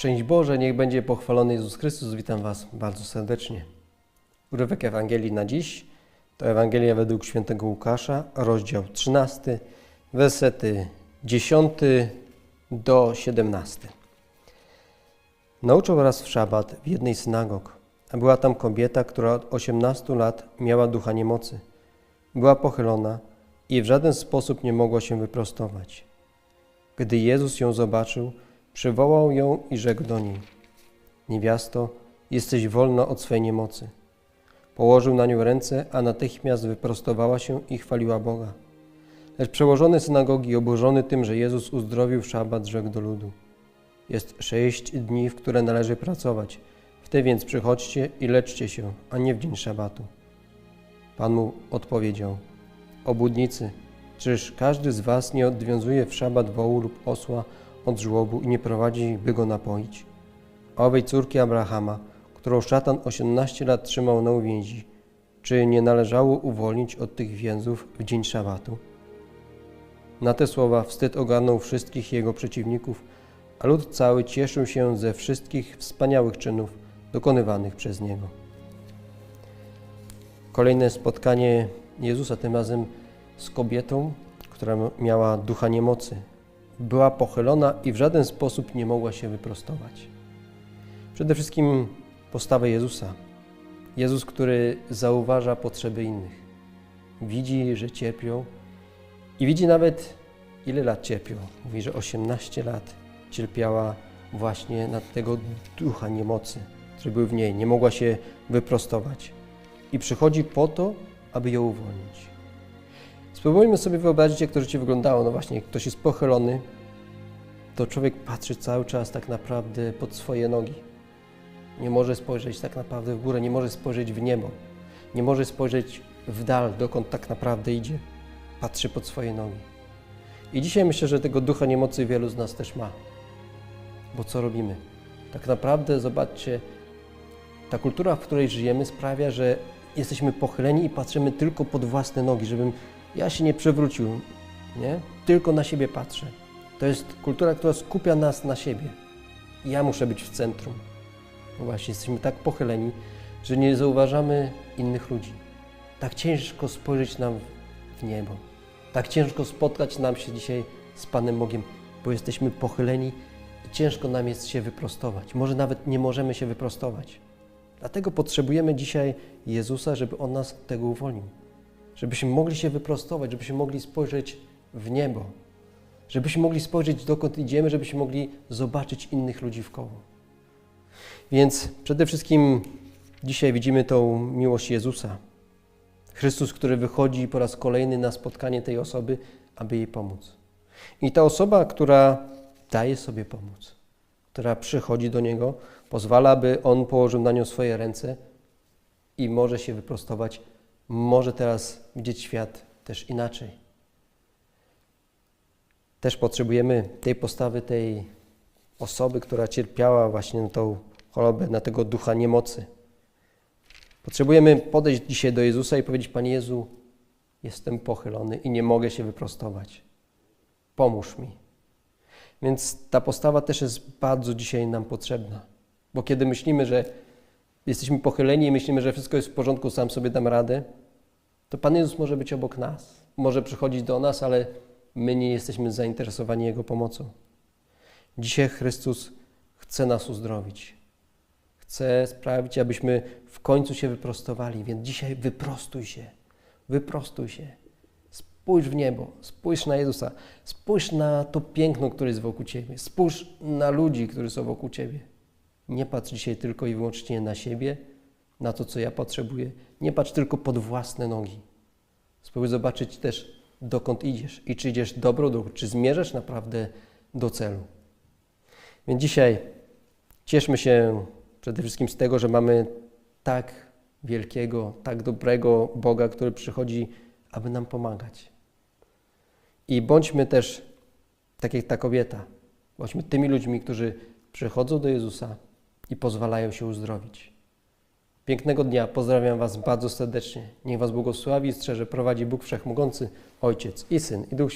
Szczęść Boże, niech będzie pochwalony Jezus Chrystus. Witam Was bardzo serdecznie. Urywek Ewangelii na dziś to Ewangelia według świętego Łukasza, rozdział 13, wersety 10 do 17. Nauczał raz w szabat w jednej synagog, a była tam kobieta, która od 18 lat miała ducha niemocy. Była pochylona i w żaden sposób nie mogła się wyprostować. Gdy Jezus ją zobaczył, przywołał ją i rzekł do niej: Niewiasto, jesteś wolna od swej niemocy. Położył na nią ręce, a natychmiast wyprostowała się i chwaliła Boga. Lecz przełożony synagogi, oburzony tym, że Jezus uzdrowił w szabat, rzekł do ludu: Jest sześć dni, w które należy pracować. W te więc przychodźcie i leczcie się, a nie w dzień szabatu. Pan mu odpowiedział: Obudnicy, czyż każdy z was nie odwiązuje w szabat wołu lub osła od żłobu i nie prowadzi, by go napoić? A owej córki Abrahama, którą szatan 18 lat trzymał na uwięzi, czy nie należało uwolnić od tych więzów w dzień szabatu? Na te słowa wstyd ogarnął wszystkich jego przeciwników, a lud cały cieszył się ze wszystkich wspaniałych czynów dokonywanych przez niego. Kolejne spotkanie Jezusa, tym razem z kobietą, która miała ducha niemocy. Była pochylona i w żaden sposób nie mogła się wyprostować. Przede wszystkim postawę Jezusa. Jezus, który zauważa potrzeby innych. Widzi, że cierpią i widzi nawet, ile lat cierpią. Mówi, że 18 lat cierpiała właśnie na tego ducha niemocy, który był w niej. Nie mogła się wyprostować. I przychodzi po to, aby ją uwolnić. Spróbujmy sobie wyobrazić, jak to życie wyglądało. No właśnie, jak ktoś jest pochylony, to człowiek patrzy cały czas tak naprawdę pod swoje nogi. Nie może spojrzeć tak naprawdę w górę, nie może spojrzeć w niebo, nie może spojrzeć w dal, dokąd tak naprawdę idzie. Patrzy pod swoje nogi. I dzisiaj myślę, że tego ducha niemocy wielu z nas też ma. Bo co robimy? Tak naprawdę, zobaczcie, ta kultura, w której żyjemy, sprawia, że jesteśmy pochyleni i patrzymy tylko pod własne nogi, żebym ja się nie przewrócił, nie? Tylko na siebie patrzę. To jest kultura, która skupia nas na siebie. Ja muszę być w centrum. No właśnie, jesteśmy tak pochyleni, że nie zauważamy innych ludzi. Tak ciężko spojrzeć nam w niebo. Tak ciężko spotkać nam się dzisiaj z Panem Bogiem, bo jesteśmy pochyleni i ciężko nam jest się wyprostować. Może nawet nie możemy się wyprostować. Dlatego potrzebujemy dzisiaj Jezusa, żeby On nas tego uwolnił. Żebyśmy mogli się wyprostować, żebyśmy mogli spojrzeć w niebo. Żebyśmy mogli spojrzeć dokąd idziemy, żebyśmy mogli zobaczyć innych ludzi w koło. Więc przede wszystkim dzisiaj widzimy tą miłość Jezusa. Chrystus, który wychodzi po raz kolejny na spotkanie tej osoby, aby jej pomóc. I ta osoba, która daje sobie pomóc, która przychodzi do Niego, pozwala, by On położył na nią swoje ręce i może się wyprostować, może teraz widzieć świat też inaczej. Też potrzebujemy tej postawy, tej osoby, która cierpiała właśnie na tą chorobę, na tego ducha niemocy. Potrzebujemy podejść dzisiaj do Jezusa i powiedzieć: Panie Jezu, jestem pochylony i nie mogę się wyprostować. Pomóż mi. Więc ta postawa też jest bardzo dzisiaj nam potrzebna. Bo kiedy myślimy, że jesteśmy pochyleni i myślimy, że wszystko jest w porządku, sam sobie dam radę, to Pan Jezus może być obok nas. Może przychodzić do nas, ale my nie jesteśmy zainteresowani Jego pomocą. Dzisiaj Chrystus chce nas uzdrowić. Chce sprawić, abyśmy w końcu się wyprostowali. Więc dzisiaj wyprostuj się. Wyprostuj się. Spójrz w niebo, spójrz na Jezusa, spójrz na to piękno, które jest wokół Ciebie, spójrz na ludzi, którzy są wokół Ciebie. Nie patrz dzisiaj tylko i wyłącznie na siebie, na to, co ja potrzebuję. Nie patrz tylko pod własne nogi. Spróbuj zobaczyć też, dokąd idziesz i czy idziesz dobrą drogą, czy zmierzasz naprawdę do celu. Więc dzisiaj cieszmy się przede wszystkim z tego, że mamy tak wielkiego, tak dobrego Boga, który przychodzi, aby nam pomagać. I bądźmy też, tak jak ta kobieta, bądźmy tymi ludźmi, którzy przychodzą do Jezusa i pozwalają się uzdrowić. Pięknego dnia, pozdrawiam Was bardzo serdecznie. Niech Was błogosławi i strzeże, prowadzi Bóg Wszechmogący, Ojciec i Syn i Duch.